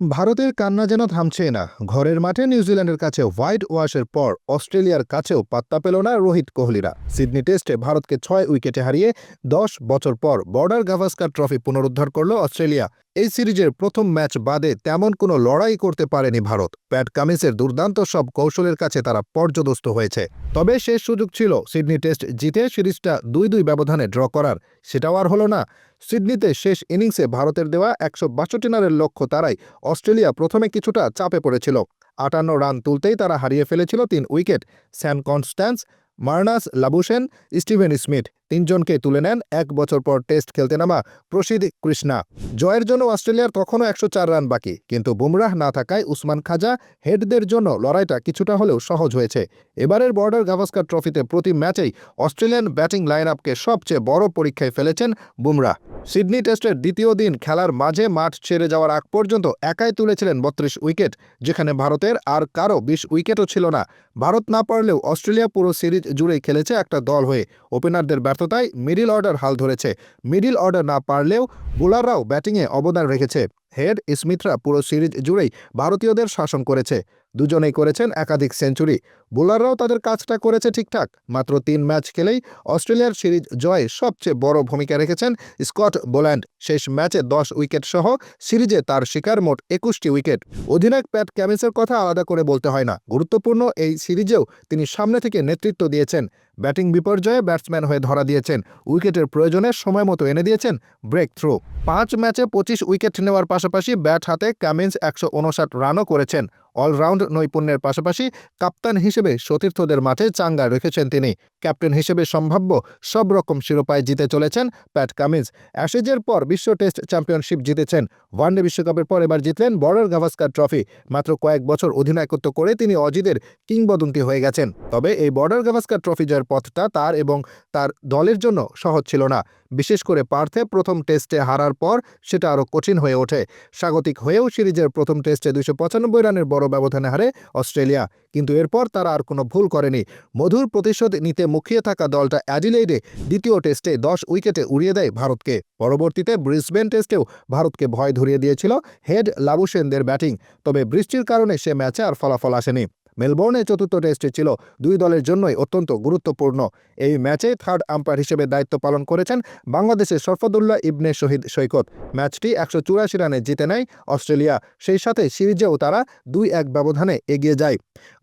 ভারতের কান্না যেন থামছে না। ঘরের মাঠে নিউজিল্যান্ডের কাছে হোয়াইট ওয়াশের পর অস্ট্রেলিয়ার কাছেও পাত্তা পেল না রোহিত কোহলিরা। সিডনি টেস্টে ভারতকে ছয় উইকেটে হারিয়ে দশ বছর পর বর্ডার গাভাস্কার ট্রফি পুনরুদ্ধার করল অস্ট্রেলিয়া। এই সিরিজের প্রথম ম্যাচ বাদে তেমন কোনো লড়াই করতে পারেনি ভারত। প্যাট কামিন্সের দুর্দান্ত সব কৌশলের কাছে তারা পর্যদস্ত হয়েছে। তবে শেষ সুযোগ ছিল সিডনি টেস্ট জিতে সিরিজটা দুই দুই ব্যবধানে ড্র করার। সেটাও আর হলো না। সিডনিতে শেষ ইনিংসে ভারতের দেওয়া একশো বাষট্টি রানের লক্ষ্য তারাই অস্ট্রেলিয়া প্রথমে কিছুটা চাপে পড়েছিল। আটান্ন রান তুলতেই তারা হারিয়ে ফেলেছিল তিন wicket. Sam Konstas, Marnus Labuschagne Steven Smith তিনজনকে তুলে নেন। এক বছর পর টেস্ট খেলতে নামা প্রসিদ কৃষ্ণা। জয়ের জন্য অস্ট্রেলিয়ার তখনও একশো চার রান বাকি, কিন্তু বুমরাহ না থাকায় উসমান খাজা হেডদের জন্য লড়াইটা কিছুটা হলেও সহজ হয়েছে। এবারের বর্ডার গাভাস্কার ট্রফিতে প্রতি ম্যাচেই অস্ট্রেলিয়ান ব্যাটিং লাইন আপকে সবচেয়ে বড় পরীক্ষায় ফেলেছেন বুমরাহ। সিডনি টেস্টের দ্বিতীয় দিন খেলার মাঝে মাঠ ছেড়ে যাওয়ার আগ পর্যন্ত একাই তুলেছিলেন বত্রিশ উইকেট, যেখানে ভারতের আর কারও বিশ উইকেটও ছিল না। ভারত না পারলেও অস্ট্রেলিয়া পুরো সিরিজ জুড়েই খেলেছে একটা দল হয়ে। ওপেনারদের ব্যর্থতায় মিডিল অর্ডার হাল ধরেছে। মিডিল অর্ডার না পারলেও বোলাররাও ব্যাটিংয়ে অবদান রেখেছে। হেড স্মিথরা পুরো সিরিজ জুড়েই ভারতীয়দের শাসন করেছে। দুজনেই করেছেন একাধিক সেঞ্চুরি। বোলাররাও তাদের কাজটা করেছে ঠিকঠাক। মাত্র তিন ম্যাচ খেলেই অস্ট্রেলিয়ার সিরিজ জয়ে সবচেয়ে বড় ভূমিকা রেখেছেন স্কট বোল্যান্ড। শেষ ম্যাচে দশ উইকেট সহ সিরিজে তার শিকার মোট একুশটি উইকেট। অধিনায়ক প্যাট ক্যামিসের কথা আলাদা করে বলতে হয় না। গুরুত্বপূর্ণ এই সিরিজেও তিনি সামনে থেকে নেতৃত্ব দিয়েছেন। ব্যাটিং বিপর্যয়ে ব্যাটসম্যান হয়ে ধরা দিয়েছেন। উইকেটের প্রয়োজনে সময় মতো এনে দিয়েছেন ব্রেক থ্রু। পাঁচ ম্যাচে পঁচিশ উইকেট নেওয়ার পাশাপাশি ব্যাট হাতে কামিন্স একশো উনষাট রানও করেছেন। অলরাউন্ড নৈপুণ্যের পাশাপাশি কাপ্তান হিসেবে সতীর্থদের মাঠে চাঙ্গা রেখেছেন তিনি। ক্যাপ্টেন হিসেবে সম্ভাব্য সব রকম শিরোপায় জিতে চলেছেন প্যাট কামিন্স। অ্যাশেজের পর বিশ্ব টেস্ট চ্যাম্পিয়নশিপ জিতেছেন। ওয়ানডে বিশ্বকাপের পর এবার জিতলেন বর্ডার গাভাস্কার ট্রফি। মাত্র কয়েক বছর অধিনায়কত্ব করে তিনি অজিদের কিংবদন্তি হয়ে গেছেন। তবে এই বর্ডার গাভাস্কার ট্রফি জয়ের পথটা তার এবং তার দলের জন্য সহজ ছিল না। বিশেষ করে পার্থে প্রথম টেস্টে হারার পর সেটা আরও কঠিন হয়ে ওঠে। স্বাগতিক হয়েও সিরিজের প্রথম টেস্টে পঁচানব্বই রানের বড় ব্যবধানে হারে অস্ট্রেলিয়া। কিন্তু এরপর তারা আর কোনো ভুল করেনি। মধুর প্রতিশোধ নিতে মুখিয়ে থাকা দলটা অ্যাডিলেইডে দ্বিতীয় টেস্টে দশ উইকেটে উড়িয়ে দেয় ভারতকে। পরবর্তীতে ব্রিসবেন টেস্টেও ভারতকে ভয় ধরিয়ে দিয়েছিল হেড লাবুসেনদের ব্যাটিং। তবে বৃষ্টির কারণে সে ম্যাচে আর ফলাফল আসেনি। মেলবোর্নে চতুর্থ টেস্টে ছিল দুই দলের জন্যই অত্যন্ত গুরুত্বপূর্ণ। এই ম্যাচে থার্ড আম্পায়ার হিসেবে দায়িত্ব পালন করেছেন বাংলাদেশের সরফদুল্লাহ ইবনে শহীদ সৈকত। ম্যাচটি একশো চুরাশি রানে জিতে নেয় অস্ট্রেলিয়া। সেই সাথে সিরিজেও তারা দুই এক ব্যবধানে এগিয়ে যায়।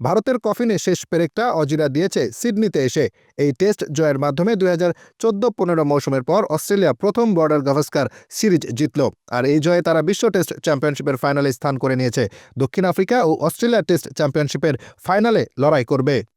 ভারতের কফিনে শেষ পেরেকটা অজিরা দিয়েছে সিডনিতে এসে। এই টেস্ট জয়ের মাধ্যমে দুই হাজার চোদ্দ পনেরো মৌসুমের পর অস্ট্রেলিয়া প্রথম বর্ডার গাভাস্কার সিরিজ জিতল। আর এই জয়ে তারা বিশ্ব টেস্ট চ্যাম্পিয়নশিপের ফাইনালে স্থান করে নিয়েছে। দক্ষিণ আফ্রিকা ও অস্ট্রেলিয়া টেস্ট চ্যাম্পিয়নশিপের ফাইনালে লড়াই করবে।